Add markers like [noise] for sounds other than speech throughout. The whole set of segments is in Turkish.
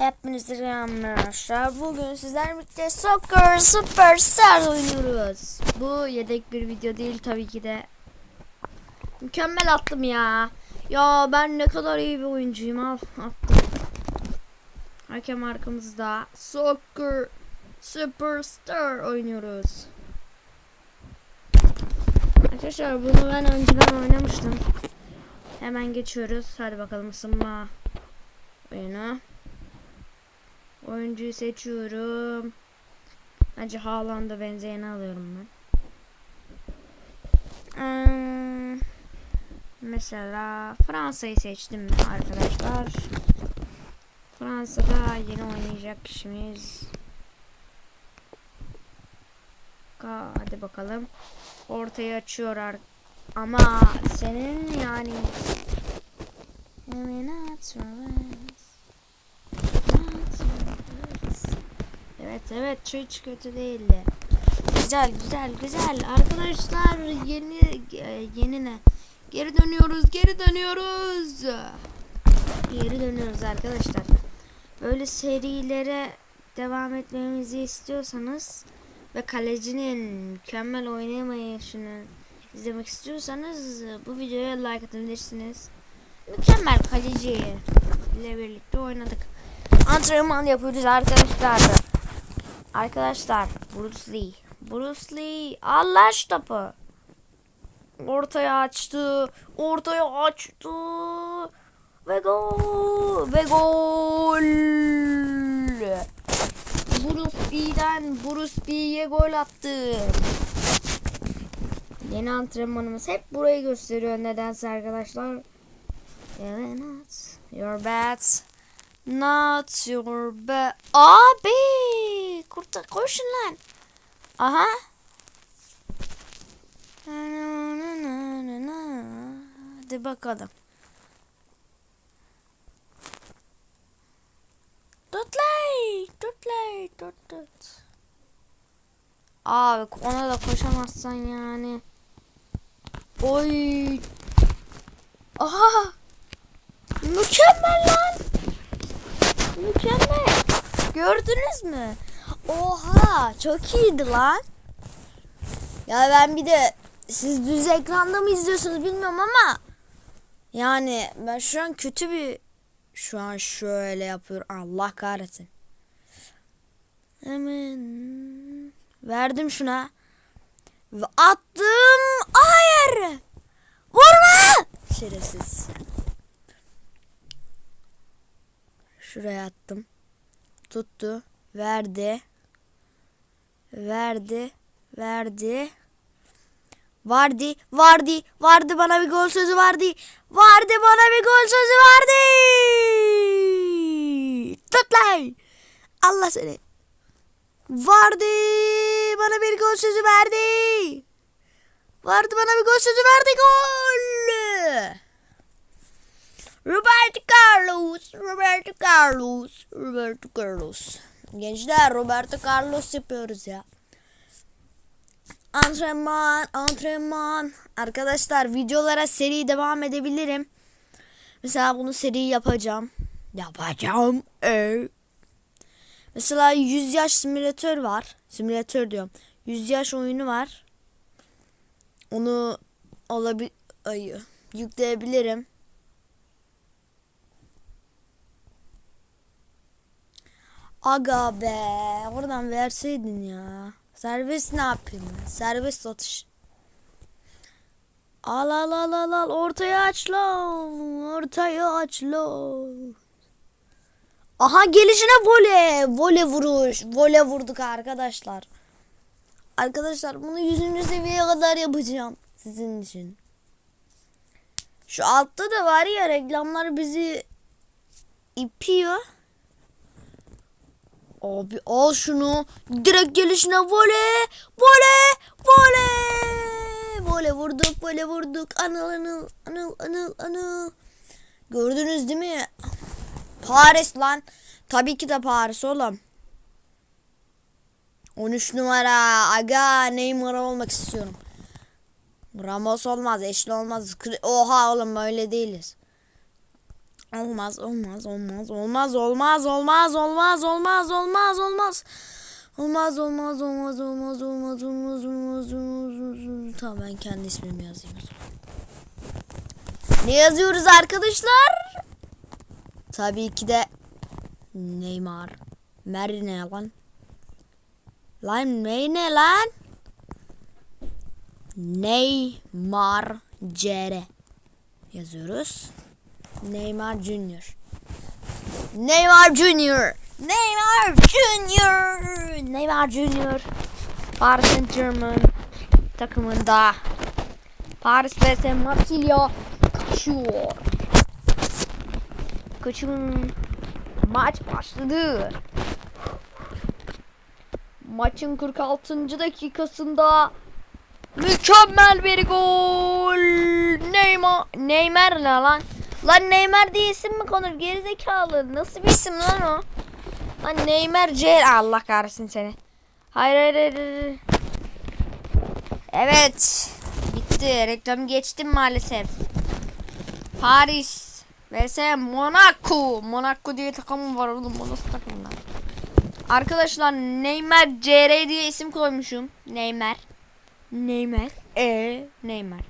Hepinize selamlar arkadaşlar. Bugün sizlerle birlikte Soccer Superstars oynuyoruz. Bu yedek bir video değil tabii ki de. Mükemmel attım ya. Ya ben ne kadar iyi bir oyuncuyum. Al attım. Hakem arkamızda. Soccer Superstar oynuyoruz. Arkadaşlar bunu ben önceden oynamıştım. Hemen geçiyoruz. Hadi bakalım ısınma oyunu. Oyuncuyu seçiyorum. Bence Haaland'a benzeyeni alıyorum ben. Hmm, mesela Fransa'yı seçtim arkadaşlar. Fransa'da yeni oynayacak kişimiz. Hadi bakalım. Ortayı açıyor ama senin yani Hemen Evet evet hiç kötü değildi. Güzel güzel güzel arkadaşlar yeni e, yeni ne? Geri dönüyoruz geri dönüyoruz. Geri dönüyoruz arkadaşlar. Böyle serilere devam etmemizi istiyorsanız ve kalecinin mükemmel oynayamayışını izlemek istiyorsanız bu videoya like atabilirsiniz. Mükemmel kaleci ile birlikte oynadık. Antrenman yapıyoruz arkadaşlar. Arkadaşlar Bruce Lee. Bruce Lee Allah şu topu. Ortaya açtı. Ortaya açtı. Ve gol. Ve gol. Bruce Lee'den Bruce Lee'ye gol attı. Yeni antrenmanımız hep burayı gösteriyor nedense arkadaşlar. Not your bad. Not your bad. Abi! Kurtar koşun lan. Aha. Hadi bakalım. Tutlay! Tutlay! Tut tut. Abi ona da koşamazsan yani. Oy! Aha! Mükemmel lan. Mükemmel. Gördünüz mü? Oha çok iyiydi lan. Ya ben bir de siz düz ekranda mı izliyorsunuz bilmiyorum ama yani ben şu an kötü bir şu an şöyle yapıyorum. Allah kahretsin. Hemen verdim şuna. Ve attım. Hayır. Vurma. Şerefsiz. Şuraya attım. Tuttu. Verdi. Verdi. Verdi. Vardı. Vardı. Vardı bana bir gol sözü vardı. Vardı bana bir gol sözü vardı. Tut lan. Allah seni. Vardı. Bana bir gol sözü verdi. Vardı bana bir gol sözü verdi. Gol. Roberto Carlos, Roberto Carlos, Roberto Carlos. Gençler Roberto Carlos yapıyoruz ya. Antrenman, antrenman. Arkadaşlar videolara seri devam edebilirim. Mesela bunu seri yapacağım. Yapacağım. Ee. Mesela 100 yaş simülatör var. Simülatör diyorum. 100 yaş oyunu var. Onu alabil ay, yükleyebilirim. Aga be. Oradan verseydin ya. Serbest ne yapayım ben? Serbest atış. Al al al al al. Ortaya aç lan. Ortaya aç lan. Aha gelişine vole. Vole vuruş. Vole vurduk arkadaşlar. Arkadaşlar bunu 100. seviyeye kadar yapacağım. Sizin için. Şu altta da var ya reklamlar bizi ipiyor. Abi al şunu. Direkt gelişine vole. Vole. Vole. Vole vurduk. Vole vurduk. Anıl anıl. Anıl anıl anıl. Gördünüz değil mi? Paris lan. Tabii ki de Paris oğlum. 13 numara. Aga Neymar olmak istiyorum. Ramos olmaz. Eşli olmaz. Oha oğlum böyle değiliz. Olmaz, olmaz, olmaz, olmaz, olmaz, olmaz, olmaz, olmaz, olmaz, olmaz. Olmaz, olmaz, olmaz, olmaz, olmaz, olmaz, olmaz, olmaz. Tamam ben kendi ismimi yazayım. Ne yazıyoruz arkadaşlar? Tabii ki de Neymar. Mer ne lan? Lan ne ne lan? Neymar CR yazıyoruz. Neymar Junior. Neymar Junior. Neymar Junior. Neymar Junior. Paris Saint Germain takımında. Paris vs Marsilya kaçıyor. Kaçın. Maç başladı. Maçın 46. dakikasında mükemmel bir gol. Neymar Neymar ne lan? Lan Neymar diye isim mi konur? Gerizekalı. Nasıl bir isim lan o? Lan Neymar C Allah kahretsin seni. Hayır hayır hayır. Evet. Bitti. Reklam geçtim maalesef. Paris vs Monaco. Monaco diye takım var oğlum. O nasıl takım lan? Arkadaşlar Neymar CR diye isim koymuşum. Neymar. Neymar. E Neymar.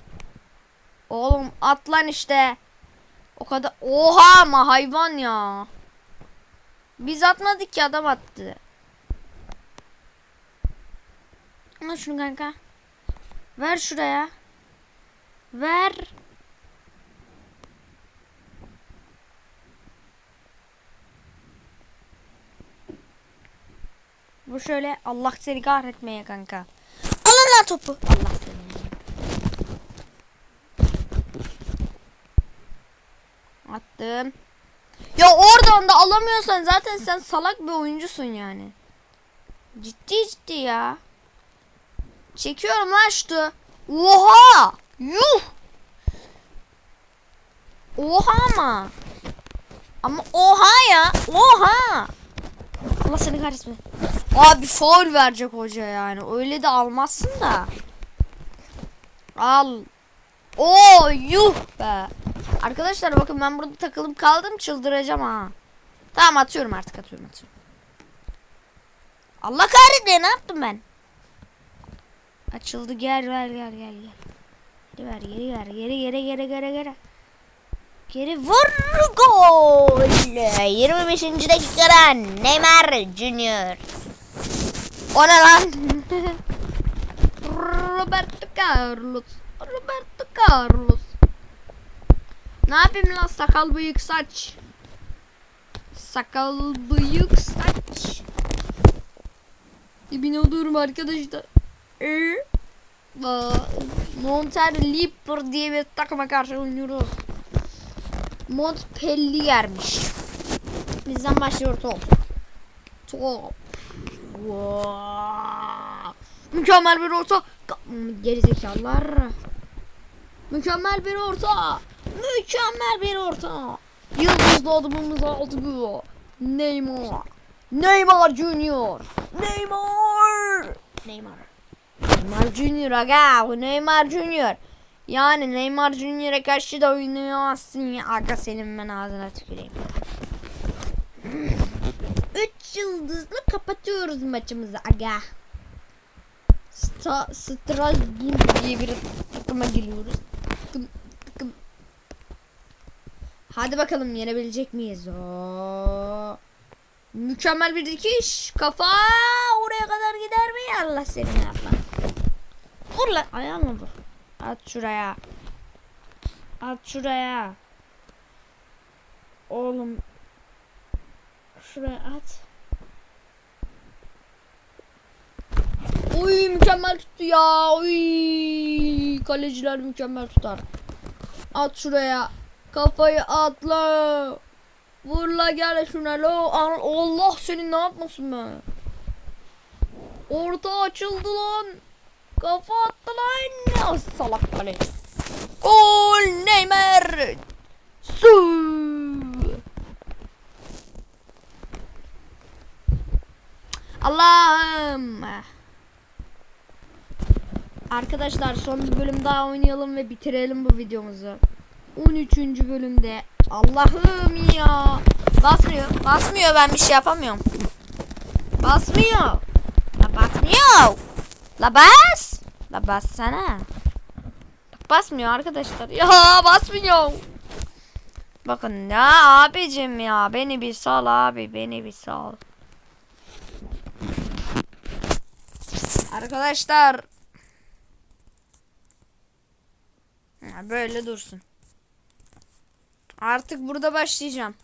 Oğlum at lan işte. O kadar. Oha ama hayvan ya. Biz atmadık ki adam attı. Al şunu kanka. Ver şuraya. Ver. Bu şöyle Allah seni kahretmeye kanka. Alın lan topu. Allah seni. Attım. Ya oradan da alamıyorsan zaten sen salak bir oyuncusun yani. Ciddi ciddi ya. Çekiyorum lan şutu. Oha! Yuh! Oha ama. Ama oha ya. Oha! Allah seni kahretsin. Abi faul verecek hoca yani. Öyle de almazsın da. Al. Oo yuh be. Arkadaşlar bakın ben burada takılıp kaldım çıldıracağım ha. Tamam atıyorum artık atıyorum atıyorum. Allah kahretsin ne yaptım ben? Açıldı gel ver gel gel gel. Geri ver geri ver geri geri geri geri geri. Geri vur gol. 25. dakikadan Neymar Junior. O ne lan? [laughs] Roberto Carlos. Roberto Carlos. Ne yapayım lan sakal bıyık saç. Sakal bıyık saç. Dibine olurum arkadaşlar. Ee, Montpellier diye bir takıma karşı oynuyoruz. Montpellier'miş. Bizden başlıyor top. Top. Wow. Mükemmel bir orta. Gerizekalılar. Mükemmel bir orta. Mükemmel bir orta. Yıldızlı adımımız aldı bu. Neymar. Neymar Junior. Neymar. Neymar. Neymar Junior aga. Bu Neymar Junior. Yani Neymar Junior'a karşı da oynayamazsın ya. Aga senin ben ağzına tüküreyim. Üç yıldızlı kapatıyoruz maçımızı aga. Sta Strasbourg diye bir takıma geliyoruz. Takım, takım. Hadi bakalım yenebilecek miyiz? Oo. Mükemmel bir dikiş. Kafa oraya kadar gider mi? Allah seni ne yapar. Vur lan. Ayağımla vur. At şuraya. At şuraya. Oğlum. Şuraya at. Oy mükemmel tuttu ya. Oy. Kaleciler mükemmel tutar. At şuraya. Kafayı atla. Vur la gel şuna lo. Allah senin ne yapmasın be. Orta açıldı lan. Kafa attı lan. Salak kale. Gol Neymar. Su. Allah'ım. Arkadaşlar son bir bölüm daha oynayalım ve bitirelim bu videomuzu. 13. bölümde. Allah'ım ya. Basmıyor. Basmıyor ben bir şey yapamıyorum. Basmıyor. La basmıyor. La bas. La bassana. Basmıyor arkadaşlar. Ya basmıyor. Bakın ya abicim ya beni bir sal abi beni bir sal. Arkadaşlar. Böyle dursun. Artık burada başlayacağım.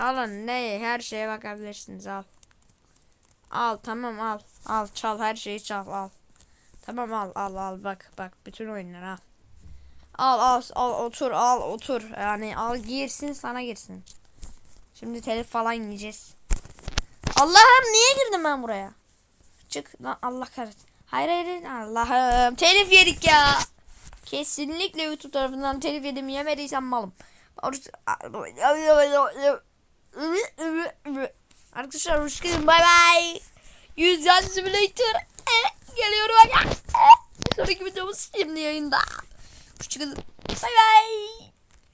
Alın ne her şeye bakabilirsiniz al. Al tamam al. Al çal her şeyi çal al. Tamam al al al bak bak bütün oyunları al. Al al al otur al otur. Yani al girsin sana girsin. Şimdi telif falan yiyeceğiz. Allah'ım niye girdim ben buraya? Çık lan Allah kahretsin. Hayır hayır. Allah'ım telif yedik ya. Kesinlikle YouTube tarafından telif yedim yemediysem malım. Arkadaşlar hoş geldin bay bay. Yüz yan simulator. Eh, Geliyorum hadi. Eh, Sonraki videomuz şimdi yayında. Hoşçakalın. Bay bay.